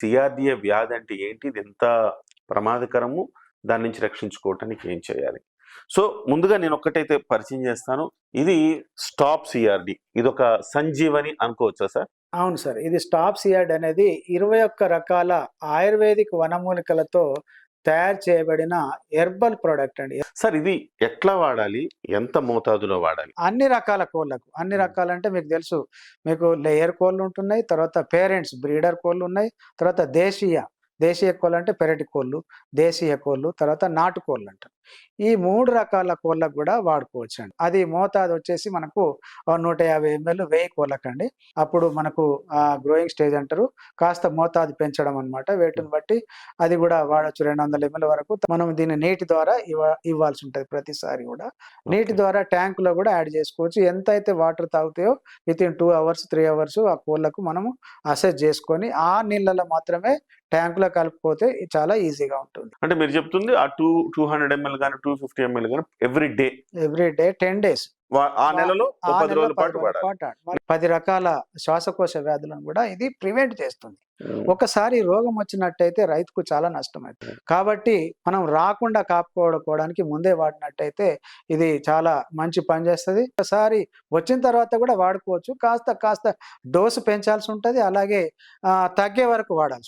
CRDA వ్యాధి అంటే ఏంటి ఇది ఎంత ప్రమాదకరము? దాని నుంచి రక్షించుకోవటానికి ఏం చేయాలి? సో ముందుగా నేను ఒక్కటైతే పరిచయం చేస్తాను. ఇది స్టాప్ సిఆర్డి. ఇది ఒక సంజీవని అనుకోవచ్చా సార్? అవును సార్. ఇది స్టాప్ సిఆర్డి అనేది ఇరవై ఒక్క రకాల ఆయుర్వేదిక్ వనమూలికలతో తయారు చేయబడిన హెర్బల్ ప్రోడక్ట్ అండి. సార్ ఇది ఎట్లా వాడాలి? ఎంత మోతాదులో వాడాలి? అన్ని రకాల కోళ్ళకు అన్ని రకాలంటే మీకు తెలుసు. మీకు లేయర్ కోళ్ళు ఉంటున్నాయి తర్వాత పేరెంట్స్ బ్రీడర్ కోళ్ళు ఉన్నాయి తర్వాత దేశీయ దేశీయ కోళ్ళు అంటే పెరటి కోళ్ళు దేశీయ కోళ్ళు తర్వాత నాటు కోళ్ళు అంటారు. ఈ మూడు రకాల కోళ్ళకు కూడా వాడుకోవచ్చు అండి అది మోతాదు వచ్చేసి మనకు నూట యాభై ఎంఎల్ వెయ్యి కోళ్ళకండి. అప్పుడు మనకు ఆ గ్రోయింగ్ స్టేజ్ అంటారు. కాస్త మోతాదు పెంచడం అనమాట వేటుని బట్టి అది కూడా వాడచ్చు. రెండు వందల ఎంఎల్ వరకు. మనం దీన్ని నీటి ద్వారా ఇవ్వ ఇవ్వాల్సి ఉంటుంది ప్రతిసారి కూడా. నీటి ద్వారా ట్యాంక్లో కూడా యాడ్ చేసుకోవచ్చు. ఎంత అయితే water తాగుతాయో within two hours three hours ఆ కోళ్ళకు మనము అసెస్ చేసుకొని ఆ నీళ్ళలో మాత్రమే ట్యాంక్లో కలిపిపోతే చాలా ఈజీగా ఉంటుంది. అంటే మీరు చెప్తుంది ఆ టూ టూ హండ్రెడ్ ఎంఎల్ కానీ టూ ఫిఫ్టీ ఎంఎల్ కానీ every day. Every day ten days. ఆ నెలలో పది రోజుల పాటు పది రకాల శ్వాసకోశ వ్యాధులను కూడా ఇది ప్రివెంట్ చేస్తుంది. ఒకసారి రోగం వచ్చినట్టయితే రైతుకు చాలా నష్టం అవుతుంది కాబట్టి మనం రాకుండా కాపాడుకోవడానికి ముందే వాడినట్టయితే ఇది చాలా మంచి పని చేస్తుంది. ఒకసారి వచ్చిన తర్వాత కూడా వాడుకోవచ్చు. కాస్త కాస్త డోసు పెంచాల్సి ఉంటుంది. అలాగే తగ్గే వరకు వాడాల్సి